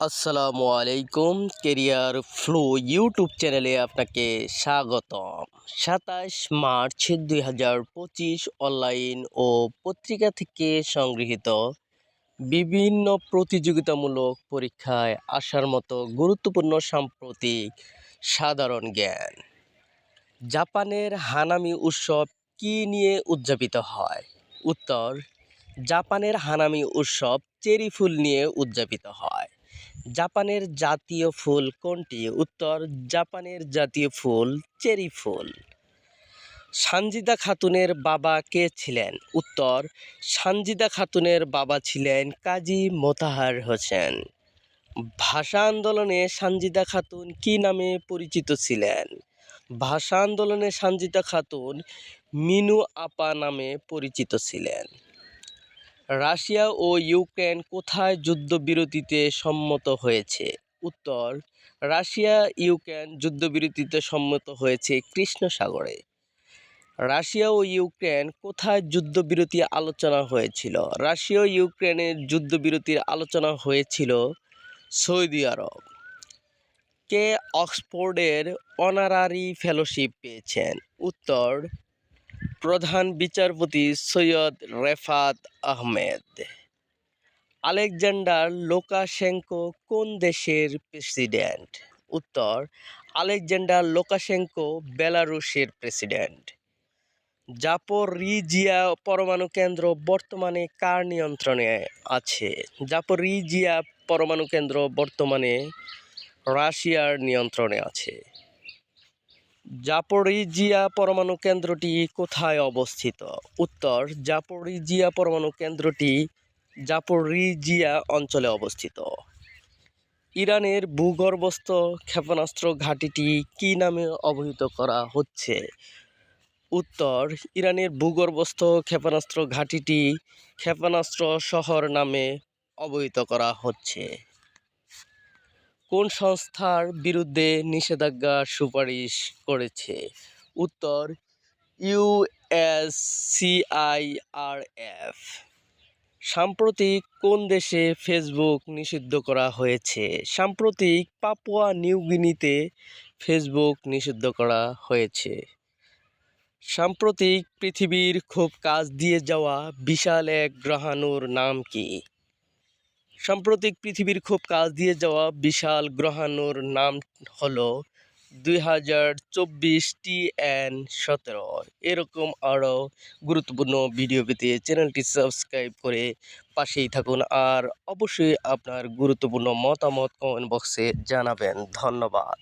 আসসালামু আলাইকুম career flow YouTube চ্যানেলে আপনাকে স্বাগতম। সাতাশ মার্চ দুই হাজার পঁচিশ অনলাইন ও পত্রিকা থেকে সংগৃহীত বিভিন্ন প্রতিযোগিতামূলক পরীক্ষায় আসার মতো গুরুত্বপূর্ণ সাম্প্রতিক সাধারণ জ্ঞান। জাপানের হানামি উৎসব কী নিয়ে উদযাপিত হয়? উত্তর, জাপানের হানামি উৎসব চেরি ফুল নিয়ে উদযাপিত হয়। জাপানের জাতীয় ফুল কোনটি? উত্তর, জাপানের জাতীয় ফুল চেরি ফুল। সানজিদা খাতুনের বাবা কে ছিলেন? উত্তর, সানজিদা খাতুনের বাবা ছিলেন কাজী মোতাহার হোসেন। ভাষা আন্দোলনে সানজিদা খাতুন কী নামে পরিচিত ছিলেন? ভাষা আন্দোলনে সানজিদা খাতুন মিনু আপা নামে পরিচিত ছিলেন। রাশিয়া ও ইউক্রেন কোথায় যুদ্ধবিরতিতে সম্মত হয়েছে? উত্তর, রাশিয়া, ইউক্রেন যুদ্ধবিরতিতে সম্মত হয়েছে কৃষ্ণ সাগরে রাশিয়া ও ইউক্রেন কোথায় যুদ্ধবিরতি আলোচনা হয়েছিল? রাশিয়া ও ইউক্রেনের যুদ্ধবিরতির আলোচনা হয়েছিল সৌদি আরব। কে অক্সফোর্ডের অনারারি ফেলোশিপ পেয়েছেন? উত্তর প্রধান বিচারপতি সৈয়দ রেফাত আহমেদ। আলেকজান্ডার লোকাশেঙ্কো কোন দেশের প্রেসিডেন্ট? উত্তর, আলেকজান্ডার লোকাশেঙ্কো বেলারুশের প্রেসিডেন্ট। জাপোরিজিয়া পরমাণু কেন্দ্র বর্তমানে কার নিয়ন্ত্রণে আছে? জাপোরিজিয়া পরমাণু কেন্দ্র বর্তমানে রাশিয়ার নিয়ন্ত্রণে আছে। জাপোরিজিয়া পরমাণু কেন্দ্রটি কোথায় অবস্থিত? উত্তর, জাপরিজিয়া পরমাণু কেন্দ্রটি জাপরিজিয়া অঞ্চলে অবস্থিত। ইরানের ভূগর্ভস্থ ক্ষেপণাস্ত্র ঘাঁটিটি কী নামে অবহিত করা হচ্ছে? উত্তর, ইরানের ভূগর্ভস্থ ক্ষেপণাস্ত্র ঘাঁটিটি ক্ষেপণাস্ত্র শহর নামে অবহিত করা হচ্ছে। কোন সংস্থার বিরুদ্ধে নিষেধাজ্ঞা সুপারিশ করেছে? উত্তর ইউএসসিআইআরএফ সাম্প্রতিক কোন দেশে ফেসবুক নিষিদ্ধ করা হয়েছে? সাম্প্রতিক পাপুয়া নিউগিনিতে ফেসবুক নিষিদ্ধ করা হয়েছে। সাম্প্রতিক পৃথিবীর খুব কাছ দিয়ে যাওয়া বিশাল এক গ্রহাণুর নাম কি? সাম্প্রতিক পৃথিবীর খুব কাছ দিয়ে যাওয়া বিশাল গ্রহাণুর নাম হল দুই হাজার চব্বিশ টি এন সতেরো। এরকম আরও গুরুত্বপূর্ণ ভিডিও পেতে চ্যানেলটি সাবস্ক্রাইব করে পাশেই থাকুন আর অবশ্যই আপনার গুরুত্বপূর্ণ মতামত কমেন্ট বক্সে জানাবেন। ধন্যবাদ।